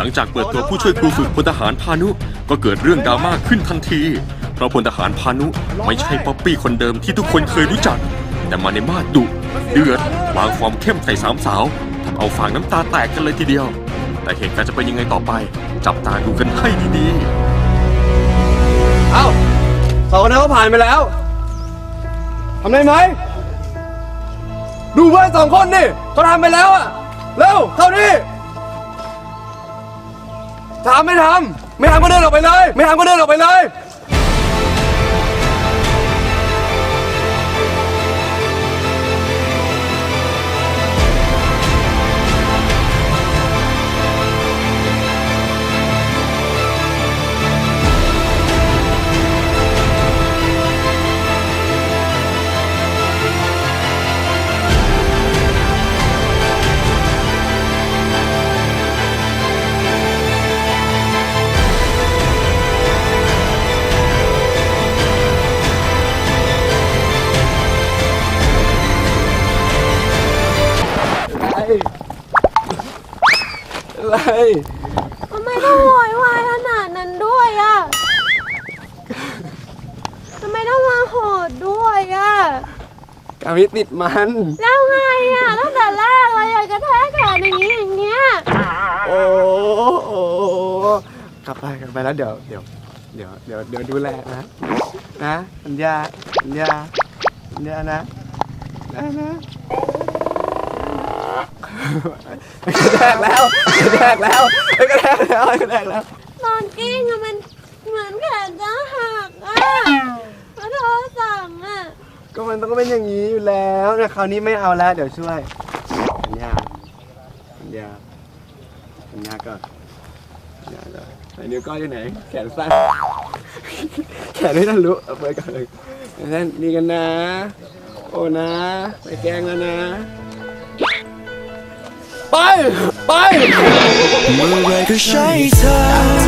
หลังจากเปิดตัวผู้ช่วยครูฝึกพลทหารพานุก็เกิดเรื่องดราม่าขึ้นทันที เพราะพลทหารพานุไม่ใช่ป๊อปปี้คนเดิมที่ทุกคนเคยรู้จัก แต่มาในมาดดุเดือดวางความเข้มใส่สามสาวทำเอาฝางน้ำตาแตกกันเลยทีเดียว แต่เหตุการณ์จะเป็นยังไงต่อไป จับตาดูกันให้ดีๆ เอาสองคนนั้นเขาผ่านไปแล้วทำได้ไหม ดูเพื่อนสองคนนี่เขาทำไปแล้วอะเร็วเข้านี่ ทำไม่ทำไม่ทำก็เดินออกไปเลย ไม่ทำก็เดินออกไปเลย อะไร ทำไมต้องโวยวายขนาดนั้นด้วยอะ ทำไมต้องมาโหดด้วยอะ กามิติดมัน แล้วไงอะตั้งแต่แรกเลยอยากกระแทกแขนอย่างนี้อย่างเงี้ย โอ้โหกลับไปกลับไปแล้วเดี๋ยวเดี๋ยวเดี๋ยวเดี๋ยวเดี๋ยวดูแลนะ นะสัญญาสัญญาสัญญานะนะนะ กระแทกแล้วกระแทกแล้วกระแทกแล้วกระแทกแล้ว ตอนกิ้งอะมันเหมือนแขนจะหักอะพระโทรสั่งอะก็มันต้องเป็นอย่างนี้อยู่แล้วนะคราวนี้ไม่เอาแล้วเดี๋ยวช่วยสัญญาสัญญาสัญญาก่อนสัญญาก่อนไหนนิ้วก้อยอยู่ไหน แขนสั้น แขนไม่ทันรู้เอาไปก่อนเลยนั่นนี่กันนะ โอ้นะ ไปแกล้งแล้วนะ ไป ไป เมื่อไรก็ใช่เธอ